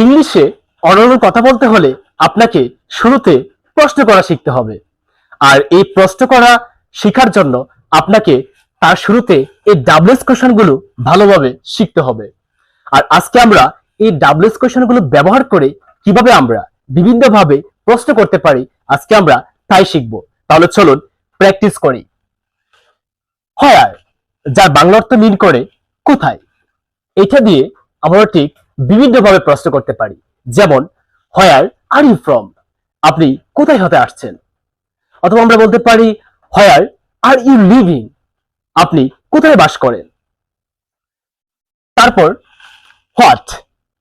ইংলিশে অনর্গল কথা বলতে হলে আপনাকে শুরুতে প্রশ্ন করা শিখতে হবে। আর এই প্রশ্ন করা শেখার জন্য আপনাকে তার শুরুতে এই ডাবলস কোশ্চেনগুলো ভালোভাবে শিখতে হবে। আর আজকে আমরা এই ডাবলস কোশ্চেনগুলো ব্যবহার করে কীভাবে আমরা বিভিন্নভাবে প্রশ্ন করতে পারি, আজকে আমরা তাই শিখব। তাহলে চলুন প্র্যাকটিস করি। হয়ার যার বাংলা অর্থ মিন করে, কোথায়? এটা দিয়ে আমরা ঠিক বিভিন্ন ভাবে প্রশ্ন করতে পারি। যেমন হয়ার আর ইউ ফ্রম আপনি কোথায় হতে আসছেন? অথবা আমরা বলতে পারি হয়ার আর ইউ লিভিং আপনি কোথায় বাস করেন? তারপর হোয়াট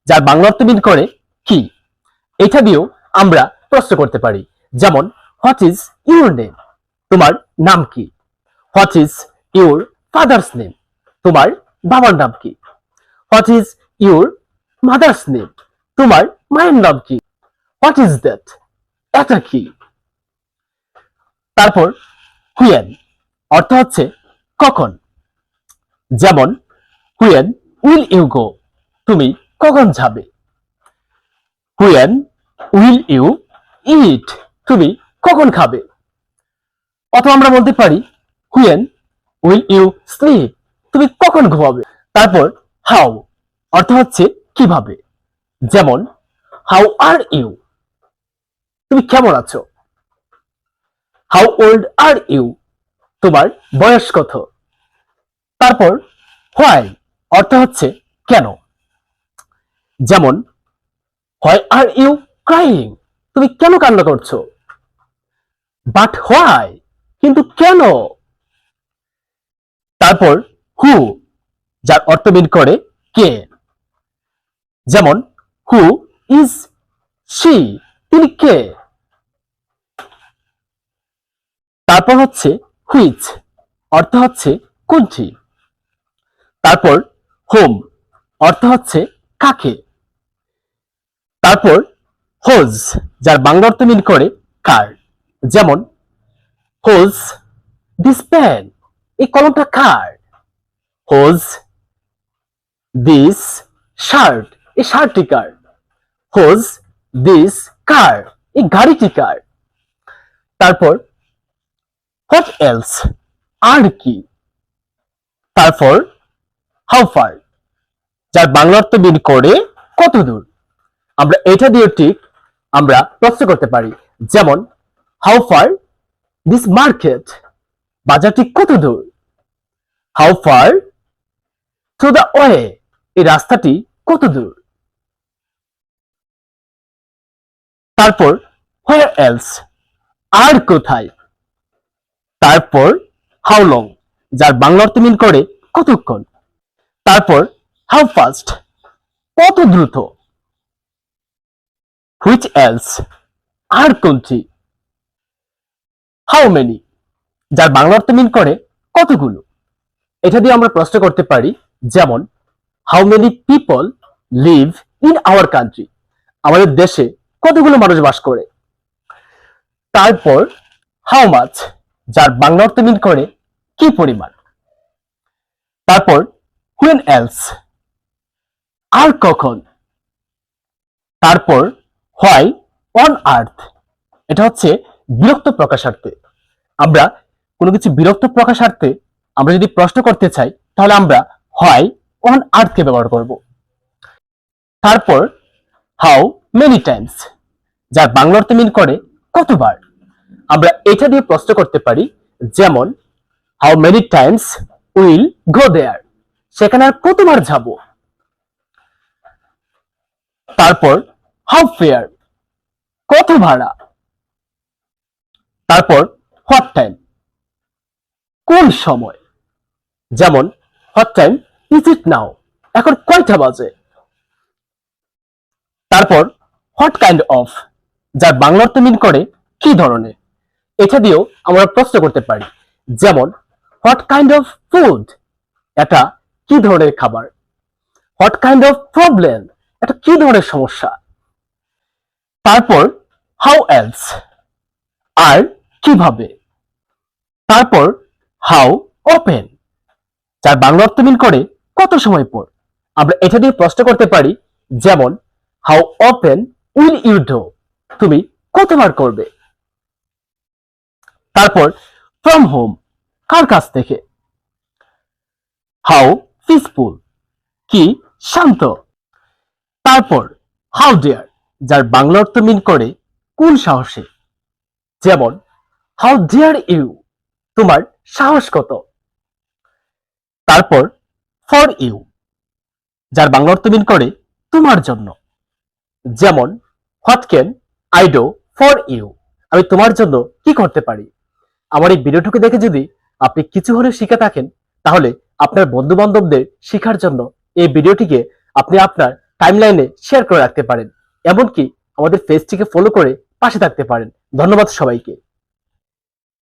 যার বাংলা অর্থ মিন করে কি এটা দিয়েও আমরা প্রশ্ন করতে পারি। যেমন হোয়াট ইজ ইউর নেম তোমার নাম কি? What is your father's name তোমার বাবার নাম কি? What is your mother's name তোমার মায়ের নাম কি? হোয়াট ইজ দ্যাট এটা কি? তারপর হুয়েন অর্থ হচ্ছে কখন? যেমন হুয়েন উইল ইউ গো তুমি কখন যাবে? হুয়েন উইল ইউ ইট তুমি কখন খাবে? অথবা আমরা বলতে পারি হুয়েন উইল ইউ স্লিপ তুমি কখন ঘুমাবে? তারপর হাউ অর্থ হচ্ছে কীভাবে? যেমন হাউ আর ইউ তুমি কেমন আছো? হাউ ওল্ড আর ইউ তোমার বয়স কত? তারপর হোয়াই অর্থ হচ্ছে, কেন? যেমন হোয়াই আর ইউ ক্রাইং তুমি কেন কান্না করছ? বাট হোয়াই কিন্তু কেন? তারপর হু যার অর্থ মিন করে, কে? যেমন হু ইজ সি তিনি কে? তারপর হচ্ছে হুইচ অর্থ হচ্ছে, কোনটি? তারপর হোম অর্থ হচ্ছে, কাকে? তারপর হোজ যার বাংলা অর্থ মিন করে, কার? যেমন হোজ দিস পেন এই কলমটা কার? হোজ দিস শার্ট এই শার্টটি কার? Whose, this, car? এই গাড়িটি কার? তারপর, হোয়াট এলস? আর কি? তারপর, হাউ ফার? যার বাংলা অর্থ মিন করে কত দূর? আমরা এটা দিয়ে ঠিক আমরা প্রশ্ন করতে পারি। যেমন, হাউ ফার দিস মার্কেট? বাজারটি কত দূর? How far through the way? এই রাস্তাটি কত দূর? তারপর হোয়ার এলস আর কোথায়? তারপর হাউ লং যার বাংলা অর্থ মিন করে কতক্ষণ? তারপর হাউ ফাস্ট কত দ্রুত? হুইচ এলস আর কোনটি? হাউ মেনি যার বাংলা অর্থ মিন করে কতগুলো? এটা দিয়ে আমরা প্রশ্ন করতে পারি, যেমন how many people live in our country আমাদের দেশে কতগুলো মানুষ বাস করে? তারপর হাউ মাছ যার বাংলা অর্থ মিন করে, কি পরিমাণ? তারপর হুয়েন এলস আর কখন? তারপর হোয়াই অন আর্থ এটা হচ্ছে বিরক্ত প্রকাশার্থে। আমরা কোনো কিছু বিরক্ত প্রকাশার্থে আমরা যদি প্রশ্ন করতে চাই, তাহলে আমরা হয় অন আর্থকে ব্যবহার করব। তারপর হাউ মেনি টাইমস যার বাংলা অর্থ মিন করে কতবার? আমরা এটা দিয়ে প্রশ্ন করতে পারি, যেমন how many times will go there সেখানে আর কতবার যাব? তারপর হাউ ফেয়ার কত ভাড়া? তারপর হোয়াট টাইম কোন সময়? যেমন what time is it now এখন কয়টা বাজে? তারপর হোয়াট কাইন্ড অফ যার বাংলা অর্থ মিন করে কি ধরনের? এটা দিয়েও আমরা প্রশ্ন করতে পারি। যেমন হোয়াট কাইন্ড অফ ফুড এটা কি ধরনের খাবার? হোয়াট কাইন্ড অফ প্রবলেম এটা কি ধরনের সমস্যা? তারপর হাউ এলস আর কীভাবে? তারপর হাউ ওপেন যার বাংলা অর্থ মিন করে কত সময় পর? আমরা এটা দিয়ে প্রশ্ন করতে পারি, যেমন how often will you do তুমি কতবার করবে? তারপর ফ্রম হোম কার কাছ থেকে? হাউ পিসফুল কি শান্ত? তারপর হাউ ডিয়ার যার বাংলা অর্থ মিন করে, কোন সাহসে? যেমন হাউ ডিয়ার ইউ তোমার সাহস কত? তারপর ফর ইউ যার বাংলা অর্থ মিন করে, তোমার জন্য। যেমন what can I do for you আমি তোমার জন্য কি করতে পারি? আমার এই ভিডিওটুকু দেখে যদি আপনি কিছু হলেও শিখে থাকেন, তাহলে আপনার বন্ধু বান্ধবদের শেখার জন্য এই ভিডিওটিকে আপনি আপনার টাইমলাইনে শেয়ার করে রাখতে পারেন। এমনকি আমাদের পেজটিকে ফলো করে পাশে থাকতে পারেন। ধন্যবাদ সবাইকে।